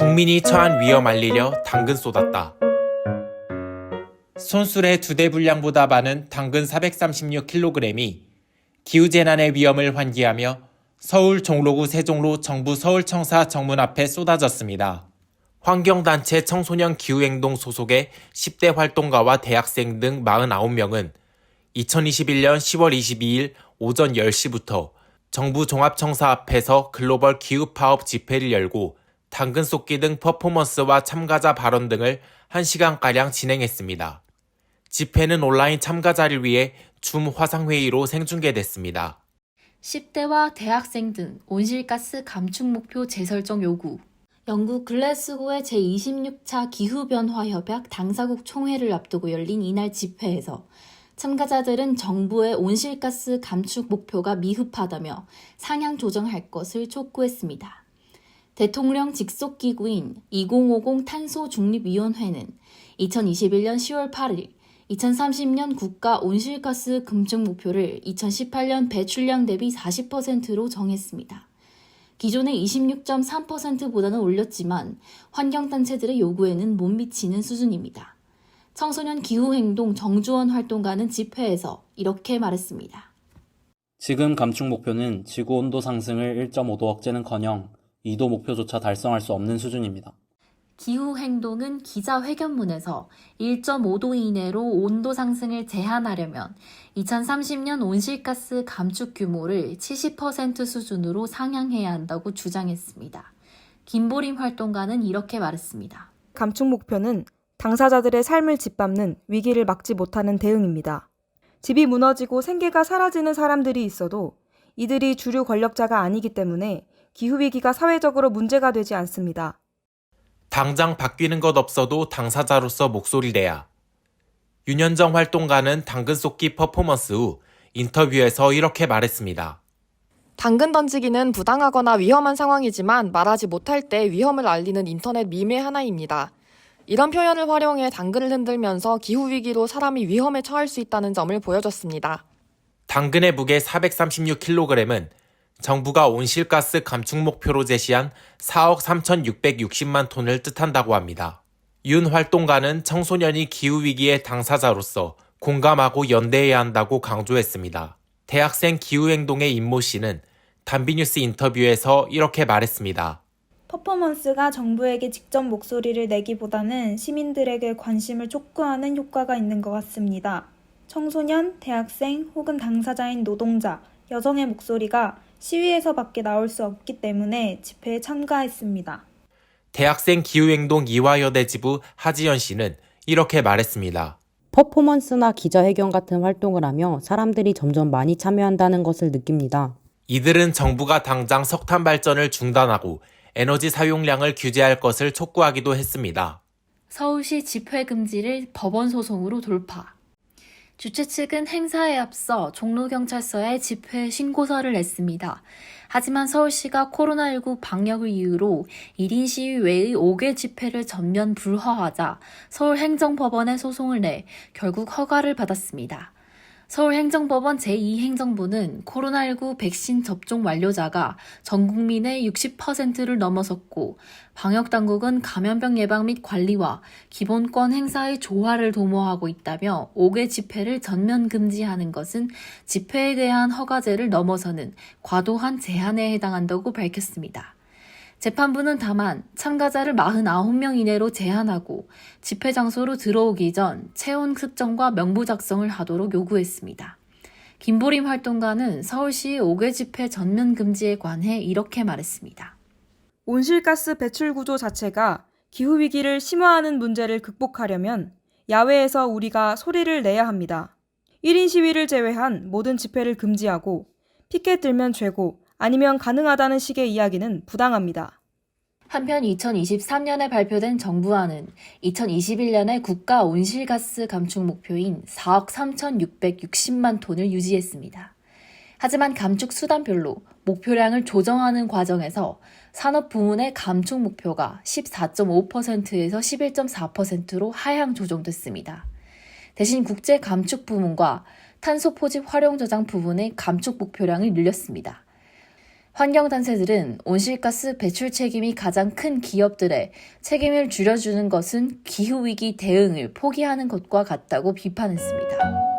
국민이 처한 위험 알리려 당근 쏟았다. 손수레 두대 분량보다 많은 당근 436kg이 기후재난의 위험을 환기하며 서울 종로구 세종로 정부 서울청사 정문 앞에 쏟아졌습니다. 환경단체 청소년 기후행동 소속의 10대 활동가와 대학생 등 49명은 2021년 10월 22일 오전 10시부터 정부 종합청사 앞에서 글로벌 기후파업 집회를 열고 당근 쏟기 등 퍼포먼스와 참가자 발언 등을 1시간가량 진행했습니다. 집회는 온라인 참가자를 위해 줌 화상회의로 생중계됐습니다. 10대와 대학생 등 온실가스 감축 목표 재설정 요구. 영국 글래스고의 제26차 기후변화협약 당사국 총회를 앞두고 열린 이날 집회에서 참가자들은 정부의 온실가스 감축 목표가 미흡하다며 상향 조정할 것을 촉구했습니다. 대통령 직속 기구인 2050 탄소 중립위원회는 2021년 10월 8일 2030년 국가 온실가스 금증 목표를 2018년 배출량 대비 40%로 정했습니다. 기존의 26.3%보다는 올렸지만 환경단체들의 요구에는 못 미치는 수준입니다. 청소년 기후행동 정주원 활동가는 집회에서 이렇게 말했습니다. 지금 감축 목표는 지구 온도 상승을 1.5도 억제는커녕 2도 목표조차 달성할 수 없는 수준입니다. 기후행동은 기자회견문에서 1.5도 이내로 온도 상승을 제한하려면 2030년 온실가스 감축 규모를 70% 수준으로 상향해야 한다고 주장했습니다. 김보림 활동가는 이렇게 말했습니다. 감축 목표는 당사자들의 삶을 짓밟는 위기를 막지 못하는 대응입니다. 집이 무너지고 생계가 사라지는 사람들이 있어도 이들이 주류 권력자가 아니기 때문에 기후위기가 사회적으로 문제가 되지 않습니다. 당장 바뀌는 것 없어도 당사자로서 목소리 내야. 윤현정 활동가는 당근 쏟기 퍼포먼스 후 인터뷰에서 이렇게 말했습니다. 당근 던지기는 부당하거나 위험한 상황이지만 말하지 못할 때 위험을 알리는 인터넷 밈의 하나입니다. 이런 표현을 활용해 당근을 흔들면서 기후위기로 사람이 위험에 처할 수 있다는 점을 보여줬습니다. 당근의 무게 436kg은 정부가 온실가스 감축 목표로 제시한 4억 3,660만 톤을 뜻한다고 합니다. 윤 활동가는 청소년이 기후위기의 당사자로서 공감하고 연대해야 한다고 강조했습니다. 대학생 기후행동의 임모 씨는 단비뉴스 인터뷰에서 이렇게 말했습니다. 퍼포먼스가 정부에게 직접 목소리를 내기보다는 시민들에게 관심을 촉구하는 효과가 있는 것 같습니다. 청소년, 대학생 혹은 당사자인 노동자, 여성의 목소리가 시위에서 밖에 나올 수 없기 때문에 집회에 참가했습니다. 대학생 기후행동 이화여대 지부 하지연 씨는 이렇게 말했습니다. 퍼포먼스나 기자회견 같은 활동을 하며 사람들이 점점 많이 참여한다는 것을 느낍니다. 이들은 정부가 당장 석탄 발전을 중단하고 에너지 사용량을 규제할 것을 촉구하기도 했습니다. 서울시 집회 금지를 법원 소송으로 돌파. 주최 측은 행사에 앞서 종로경찰서에 집회 신고서를 냈습니다. 하지만 서울시가 코로나19 방역을 이유로 1인 시위 외의 5개 집회를 전면 불허하자 서울행정법원에 소송을 내 결국 허가를 받았습니다. 서울행정법원 제2행정부는 코로나19 백신 접종 완료자가 전 국민의 60%를 넘어섰고 방역당국은 감염병 예방 및 관리와 기본권 행사의 조화를 도모하고 있다며 5개 집회를 전면 금지하는 것은 집회에 대한 허가제를 넘어서는 과도한 제한에 해당한다고 밝혔습니다. 재판부는 다만 참가자를 49명 이내로 제한하고 집회 장소로 들어오기 전 체온 측정과 명부 작성을 하도록 요구했습니다. 김보림 활동가는 서울시 5개 집회 전면 금지에 관해 이렇게 말했습니다. 온실가스 배출 구조 자체가 기후위기를 심화하는 문제를 극복하려면 야외에서 우리가 소리를 내야 합니다. 1인 시위를 제외한 모든 집회를 금지하고 피켓 들면 죄고 아니면 가능하다는 식의 이야기는 부당합니다. 한편 2023년에 발표된 정부안은 2021년에 국가 온실가스 감축 목표인 4억 3,660만 톤을 유지했습니다. 하지만 감축 수단별로 목표량을 조정하는 과정에서 산업 부문의 감축 목표가 14.5%에서 11.4%로 하향 조정됐습니다. 대신 국제 감축 부문과 탄소 포집 활용 저장 부분의 감축 목표량을 늘렸습니다. 환경단체들은 온실가스 배출 책임이 가장 큰 기업들의 책임을 줄여주는 것은 기후위기 대응을 포기하는 것과 같다고 비판했습니다.